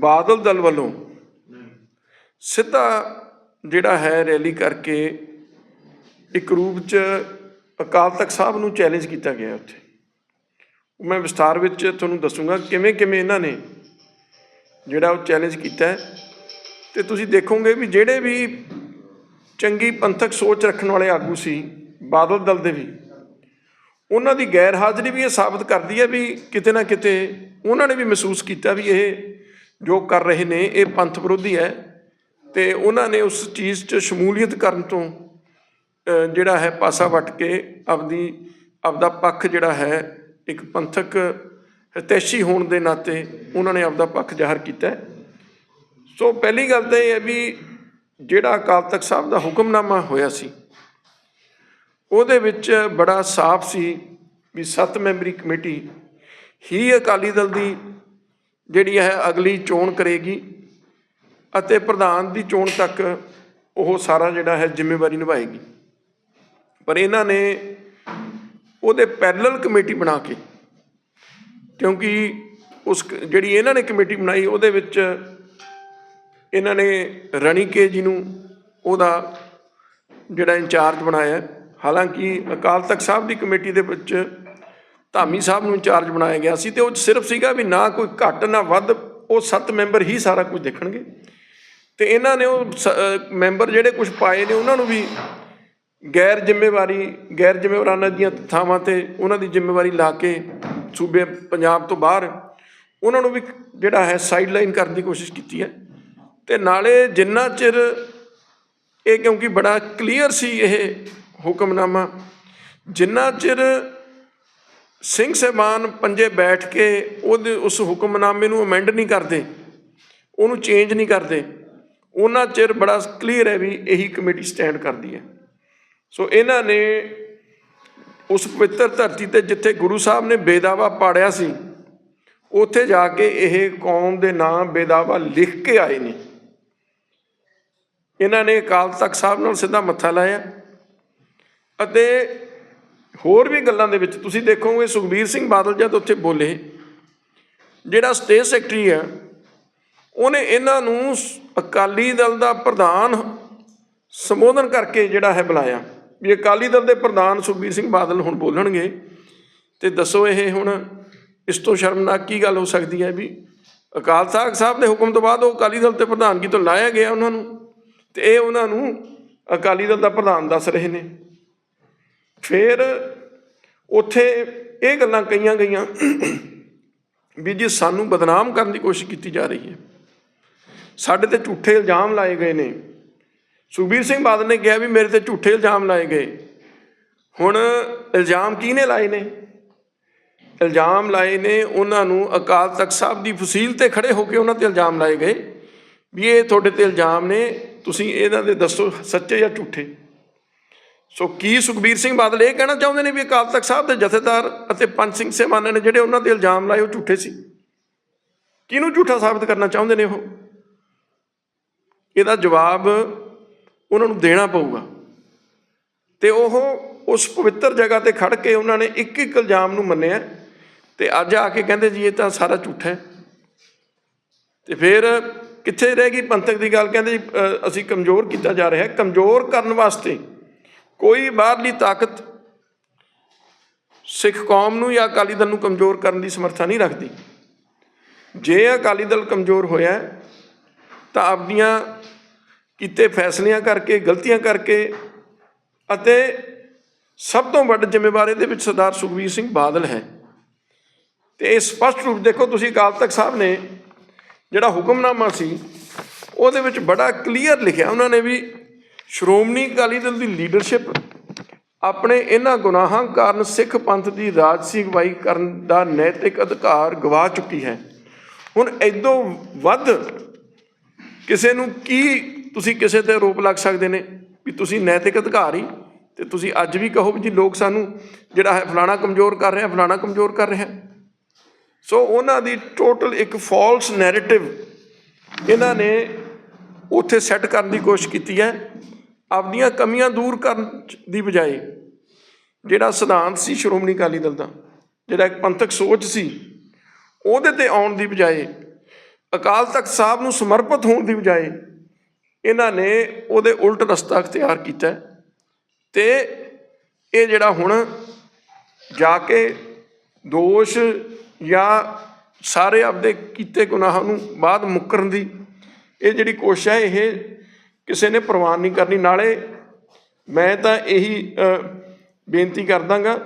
ਬਾਦਲ ਦਲ ਵੱਲੋਂ ਸਿੱਧਾ ਜਿਹੜਾ ਹੈ ਰੈਲੀ ਕਰਕੇ ਇੱਕ ਰੂਪ ਚ ਅਕਾਲ ਤਖਤ ਸਾਹਿਬ ਨੂੰ ਚੈਲੰਜ ਕੀਤਾ ਗਿਆ ਉੱਥੇ। ਮੈਂ ਵਿਸਥਾਰ ਵਿੱਚ ਤੁਹਾਨੂੰ ਦੱਸੂਗਾ ਕਿਵੇਂ ਕਿਵੇਂ ਇਹਨਾਂ ਨੇ ਜਿਹੜਾ ਉਹ ਚੈਲੰਜ ਕੀਤਾ ਤੇ ਤੁਸੀਂ ਦੇਖੋਗੇ ਵੀ ਜਿਹੜੇ ਵੀ ਚੰਗੀ ਪੰਥਕ ਸੋਚ ਰੱਖਣ ਵਾਲੇ ਆਗੂ ਸੀ ਬਾਦਲ ਦਲ ਦੇ ਵੀ ਉਹਨਾਂ ਦੀ ਗੈਰ ਹਾਜ਼ਰੀ ਵੀ ਇਹ ਸਾਬਤ ਕਰਦੀ ਹੈ ਵੀ ਕਿਤੇ ਨਾ ਕਿਤੇ ਉਹਨਾਂ ਨੇ ਵੀ ਮਹਿਸੂਸ ਕੀਤਾ ਵੀ ਇਹ ਜੋ ਕਰ ਰਹੇ ਨੇ, ਇਹ ਪੰਥ ਵਿਰੋਧੀ ਹੈ ਤੇ ਉਹਨਾਂ ਨੇ ਉਸ ਚੀਜ਼ 'ਚ ਸ਼ਮੂਲੀਅਤ ਕਰਨ ਤੋਂ ਜਿਹੜਾ ਹੈ ਪਾਸਾ ਵੱਟ ਕੇ ਆਪਦੀ, ਆਪਦਾ ਪੱਖ ਜਿਹੜਾ ਹੈ, ਇੱਕ ਪੰਥਕ ਹਿਤੈਸ਼ੀ ਹੋਣ ਦੇ ਨਾਤੇ ਉਹਨਾਂ ਨੇ ਆਪਦਾ ਪੱਖ ਜ਼ਾਹਰ ਕੀਤਾ ਸੋ ਪਹਿਲੀ ਗੱਲ ਤਾਂ ਇਹ ਹੈ ਵੀ ਜਿਹੜਾ ਅਕਾਲ ਤਖਤ ਸਾਹਿਬ ਦਾ ਹੁਕਮਨਾਮਾ ਹੋਇਆ ਸੀ, ਉਹਦੇ ਵਿੱਚ ਬੜਾ ਸਾਫ਼ ਸੀ ਵੀ ਸੱਤ ਮੈਂਬਰੀ ਕਮੇਟੀ ਹੀ ਅਕਾਲੀ ਦਲ ਦੀ ਜਿਹੜੀ ਹੈ ਅਗਲੀ ਚੋਣ ਕਰੇਗੀ ਅਤੇ ਪ੍ਰਧਾਨ ਦੀ ਚੋਣ ਤੱਕ ਉਹ ਸਾਰਾ ਜਿਹੜਾ ਹੈ ਜ਼ਿੰਮੇਵਾਰੀ ਨਿਭਾਏਗੀ। ਪਰ ਇਹਨਾਂ ਨੇ ਉਹਦੇ ਪੈਰਲਲ ਕਮੇਟੀ ਬਣਾ ਕੇ, ਕਿਉਂਕਿ ਉਸ ਜਿਹੜੀ ਇਹਨਾਂ ਨੇ ਕਮੇਟੀ ਬਣਾਈ ਉਹਦੇ ਵਿੱਚ ਇਹਨਾਂ ਨੇ ਰਣੀਕੇ ਜੀ ਨੂੰ ਉਹਦਾ ਜਿਹੜਾ ਇੰਚਾਰਜ ਬਣਾਇਆ। ਹਾਲਾਂਕਿ ਅਕਾਲ ਤਖਤ ਸਾਹਿਬ ਦੀ ਕਮੇਟੀ ਦੇ ਵਿੱਚ ਧਾਮੀ ਸਾਹਿਬ ਨੂੰ ਇੰਚਾਰਜ ਬਣਾਇਆ ਗਿਆ ਸੀ ਤੇ ਉਹ ਸਿਰਫ ਸੀਗਾ ਵੀ ਨਾ ਕੋਈ ਘੱਟ, ਨਾ ਵੱਧ, ਉਹ ਸੱਤ ਮੈਂਬਰ ਹੀ ਸਾਰਾ ਕੁਝ ਦੇਖਣਗੇ। ਤੇ ਇਹਨਾਂ ਨੇ ਉਹ ਸ- ਮੈਂਬਰ ਜਿਹੜੇ ਕੁਝ ਪਾਏ ਨੇ, ਉਹਨਾਂ ਨੂੰ ਵੀ ਗੈਰ ਜ਼ਿੰਮੇਵਾਰੀ, ਗੈਰ ਜ਼ਿੰਮੇਵਾਰਾਨਾ ਦੀਆਂ ਥਾਵਾਂ ਤੇ ਉਹਨਾਂ ਦੀ ਜ਼ਿੰਮੇਵਾਰੀ ਲਾ ਕੇ ਸੂਬੇ ਪੰਜਾਬ ਤੋਂ ਬਾਹਰ ਉਹਨਾਂ ਨੂੰ ਵੀ ਜਿਹੜਾ ਹੈ ਸਾਈਡਲਾਈਨ ਕਰਨ ਦੀ ਕੋਸ਼ਿਸ਼ ਕੀਤੀ ਹੈ। ਤੇ ਨਾਲੇ ਜਿੰਨਾ ਚਿਰ ਇਹ ਕਿਉਂਕਿ ਬੜਾ ਕਲੀਅਰ ਸੀ ਇਹ ਹੁਕਮਨਾਮਾ, ਜਿੰਨਾ ਚਿਰ ਸਿੰਘ ਸਾਹਿਬਾਨ ਪੰਜੇ ਬੈਠ ਕੇ ਉਹਦੇ ਉਸ ਹੁਕਮਨਾਮੇ ਨੂੰ ਅਮੈਂਡ ਨਹੀਂ ਕਰਦੇ, ਉਹਨੂੰ ਚੇਂਜ ਨਹੀਂ ਕਰਦੇ, ਉਹਨਾਂ ਚਿਰ ਬੜਾ ਕਲੀਅਰ ਹੈ ਵੀ ਇਹੀ ਕਮੇਟੀ ਸਟੈਂਡ ਕਰਦੀ ਹੈ। ਸੋ ਇਹਨਾਂ ਨੇ ਉਸ ਪਵਿੱਤਰ ਧਰਤੀ ਤੇ ਜਿੱਥੇ ਗੁਰੂ ਸਾਹਿਬ ਨੇ ਬੇਦਾਵਾ ਪਾੜਿਆ ਸੀ, ਉੱਥੇ ਜਾ ਕੇ ਇਹ ਕੌਮ ਦੇ ਨਾਂ ਬੇਦਾਵਾ ਲਿਖ ਕੇ ਆਏ ਨੇ। ਇਹਨਾਂ ਨੇ ਅਕਾਲ ਤਖਤ ਸਾਹਿਬ ਨਾਲ ਸਿੱਧਾ ਮੱਥਾ ਲਾਇਆ ਅਤੇ ਹੋਰ ਵੀ ਗੱਲਾਂ ਦੇ ਵਿੱਚ ਤੁਸੀਂ ਦੇਖੋਗੇ ਸੁਖਬੀਰ ਸਿੰਘ ਬਾਦਲ ਜਦ ਉੱਥੇ ਬੋਲੇ, ਜਿਹੜਾ ਸਟੇਟ ਸੈਕਟਰੀ ਹੈ, ਉਹਨੇ ਇਹਨਾਂ ਨੂੰ ਅਕਾਲੀ ਦਲ ਦਾ ਪ੍ਰਧਾਨ ਸੰਬੋਧਨ ਕਰਕੇ ਜਿਹੜਾ ਹੈ ਬੁਲਾਇਆ। ਵੀ ਅਕਾਲੀ ਦਲ ਦੇ ਪ੍ਰਧਾਨ ਸੁਖਬੀਰ ਸਿੰਘ ਬਾਦਲ ਹੁਣ ਬੋਲਣਗੇ, ਤੇ ਦੱਸੋ ਇਹ ਹੁਣ ਇਸ ਤੋਂ ਸ਼ਰਮਨਾਕ ਕੀ ਗੱਲ ਹੋ ਸਕਦੀ ਹੈ ਵੀ ਅਕਾਲ ਤਖਤ ਸਾਹਿਬ ਦੇ ਹੁਕਮ ਤੋਂ ਬਾਅਦ ਉਹ ਅਕਾਲੀ ਦਲ ਤੇ ਪ੍ਰਧਾਨਗੀ ਤੋਂ ਲਾਇਆ ਗਿਆ ਉਹਨਾਂ ਨੂੰ, ਤੇ ਇਹ ਉਹਨਾਂ ਨੂੰ ਅਕਾਲੀ ਦਲ ਦਾ ਪ੍ਰਧਾਨ ਦੱਸ ਰਹੇ ਨੇ। ਫਿਰ ਉੱਥੇ ਇਹ ਗੱਲਾਂ ਕਹੀਆਂ ਗਈਆਂ ਵੀ ਜੀ ਸਾਨੂੰ ਬਦਨਾਮ ਕਰਨ ਦੀ ਕੋਸ਼ਿਸ਼ ਕੀਤੀ ਜਾ ਰਹੀ ਹੈ। ਸਾਡੇ ਤੇ ਝੂਠੇ ਇਲਜ਼ਾਮ ਲਾਏ ਗਏ ਨੇ। ਸੁਖਬੀਰ ਸਿੰਘ ਬਾਦਲ ਨੇ ਕਿਹਾ ਵੀ ਮੇਰੇ ਤੇ ਝੂਠੇ ਇਲਜ਼ਾਮ ਲਾਏ ਗਏ। ਹੁਣ ਇਲਜ਼ਾਮ ਕਿਹਨੇ ਲਾਏ ਨੇ? ਇਲਜ਼ਾਮ ਲਾਏ ਨੇ ਉਹਨਾਂ ਨੂੰ ਅਕਾਲ ਤਖਤ ਸਾਹਿਬ ਦੀ ਫਸੀਲ ਤੇ ਖੜੇ ਹੋ ਕੇ ਉਹਨਾਂ ਤੇ ਇਲਜ਼ਾਮ ਲਾਏ ਗਏ ਵੀ ਇਹ ਤੁਹਾਡੇ ਤੇ ਇਲਜ਼ਾਮ ਨੇ, ਤੁਸੀਂ ਇਹਨਾਂ ਦੇ ਦੱਸੋ ਸੱਚੇ ਜਾਂ ਝੂਠੇ? ਸੋ ਕੀ ਸੁਖਬੀਰ ਸਿੰਘ ਬਾਦਲ ਇਹ ਕਹਿਣਾ ਚਾਹੁੰਦੇ ਨੇ ਵੀ ਅਕਾਲ ਤਖਤ ਸਾਹਿਬ ਦੇ ਜਥੇਦਾਰ ਅਤੇ ਪੰਜ ਸਿੰਘ ਸਹਿਬਾਨਾਂ ਨੇ ਜਿਹੜੇ ਉਹਨਾਂ ਤੇ ਇਲਜ਼ਾਮ ਲਾਏ ਉਹ ਝੂਠੇ ਸੀ? ਕਿਹਨੂੰ ਝੂਠਾ ਸਾਬਤ ਕਰਨਾ ਚਾਹੁੰਦੇ ਨੇ ਉਹ? ਇਹਦਾ ਜਵਾਬ ਉਹਨਾਂ ਨੂੰ ਦੇਣਾ ਪਊਗਾ। ਤੇ ਉਹ ਉਸ ਪਵਿੱਤਰ ਜਗ੍ਹਾ ਤੇ ਖੜ ਕੇ ਉਹਨਾਂ ਨੇ ਇੱਕ ਇੱਕ ਇਲਜ਼ਾਮ ਨੂੰ ਮੰਨਿਆ ਤੇ ਅੱਜ ਆ ਕੇ ਕਹਿੰਦੇ ਜੀ ਇਹ ਤਾਂ ਸਾਰਾ ਝੂਠਾ ਹੈ। ਤੇ ਫਿਰ ਕਿੱਥੇ ਰਹਿ ਗਈ ਪੰਥਕ ਦੀ ਗੱਲ? ਕਹਿੰਦੇ ਅਸੀਂ ਕਮਜ਼ੋਰ ਕੀਤਾ ਜਾ ਰਿਹਾ ਹੈ। ਕਮਜ਼ੋਰ ਕਰਨ ਵਾਸਤੇ ਕੋਈ ਬਾਹਰਲੀ ਤਾਕਤ ਸਿੱਖ ਕੌਮ ਨੂੰ ਜਾਂ ਅਕਾਲੀ ਦਲ ਨੂੰ ਕਮਜ਼ੋਰ ਕਰਨ ਦੀ ਸਮਰੱਥਾ ਨਹੀਂ ਰੱਖਦੀ। ਜੇ ਅਕਾਲੀ ਦਲ ਕਮਜ਼ੋਰ ਹੋਇਆ ਤਾਂ ਆਪਣੀਆਂ ਕੀਤੇ ਫੈਸਲਿਆਂ ਕਰਕੇ, ਗਲਤੀਆਂ ਕਰਕੇ ਅਤੇ ਸਭ ਤੋਂ ਵੱਡ ਜ਼ਿੰਮੇਵਾਰ ਇਹਦੇ ਵਿੱਚ ਸਰਦਾਰ ਸੁਖਬੀਰ ਸਿੰਘ ਬਾਦਲ ਹੈ। ਤੇ ਇਹ ਸਪਸ਼ਟ ਰੂਪ ਦੇਖੋ, ਤੁਸੀਂ ਅਕਾਲ ਤਖਤ ਸਾਹਿਬ ਨੇ ਜਿਹੜਾ ਹੁਕਮਨਾਮਾ ਸੀ, ਉਹਦੇ ਵਿੱਚ ਬੜਾ ਕਲੀਅਰ ਲਿਖਿਆ। ਉਹਨਾਂ ਨੇ ਵੀ ਸ਼੍ਰੋਮਣੀ ਅਕਾਲੀ ਦਲ ਦੀ ਲੀਡਰਸ਼ਿਪ ਆਪਣੇ ਇਹਨਾਂ ਗੁਨਾਹਾਂ ਕਾਰਨ ਸਿੱਖ ਪੰਥ ਦੀ ਰਾਜਸੀ ਅਗਵਾਈ ਕਰਨ ਦਾ ਨੈਤਿਕ ਅਧਿਕਾਰ ਗਵਾ ਚੁੱਕੀ ਹੈ। ਹੁਣ ਐਦੋਂ ਵੱਧ ਕਿਸੇ ਨੂੰ ਕੀ ਤੁਸੀਂ ਕਿਸੇ ਤੇ ਆਰੋਪ ਲੱਗ ਸਕਦੇ ਨੇ ਵੀ ਤੁਸੀਂ ਨੈਤਿਕ ਅਧਿਕਾਰੀ ਤੇ ਤੁਸੀਂ ਅੱਜ ਵੀ ਕਹੋ ਵੀ ਜੀ ਲੋਕ ਸਾਨੂੰ ਜਿਹੜਾ ਹੈ ਫਲਾਣਾ ਕਮਜ਼ੋਰ ਕਰ ਰਿਹਾ, ਫਲਾਣਾ ਕਮਜ਼ੋਰ ਕਰ ਰਿਹਾ। ਸੋ ਉਹਨਾਂ ਦੀ ਟੋਟਲ ਇੱਕ ਫਾਲਸ ਨੈਰੇਟਿਵ ਇਹਨਾਂ ਨੇ ਉੱਥੇ ਸੈੱਟ ਕਰਨ ਦੀ ਕੋਸ਼ਿਸ਼ ਕੀਤੀ ਹੈ। ਆਪਦੀਆਂ ਕਮੀਆਂ ਦੂਰ ਕਰਨ ਚ- ਦੀ ਬਜਾਏ ਜਿਹੜਾ ਸਿਧਾਂਤ ਸੀ ਸ਼੍ਰੋਮਣੀ ਅਕਾਲੀ ਦਲ ਦਾ, ਜਿਹੜਾ ਇੱਕ ਪੰਥਕ ਸੋਚ ਸੀ, ਉਹਦੇ ਤੇ ਆਉਣ ਦੀ ਬਜਾਏ, ਅਕਾਲ ਤਖਤ ਸਾਹਿਬ ਨੂੰ ਸਮਰਪਿਤ ਹੋਣ ਦੀ ਬਜਾਏ ਇਹਨਾਂ ਨੇ ਉਹਦੇ ਉਲਟ ਰਸਤਾ ਅਖਤਿਆਰ ਕੀਤਾ ਹੈ ਤੇ ਇਹ ਜਿਹੜਾ ਹੁਣ ਜਾ ਕੇ ਦੋਸ਼ ਜਾਂ ਸਾਰੇ ਆਪਦੇ ਕੀਤੇ ਗੁਨਾਹਾਂ ਨੂੰ ਬਾਅਦ ਮੁੱਕਰਨ ਦੀ ਇਹ ਜਿਹੜੀ ਕੋਸ਼ਿਸ਼ ਹੈ, ਇਹ ਕਿਸੇ ਨੇ ਪ੍ਰਵਾਨ ਨਹੀਂ ਕਰਨੀ ਨਾਲੇ ਮੈਂ ਤਾਂ ਇਹੀ ਬੇਨਤੀ ਕਰਦਾਗਾ।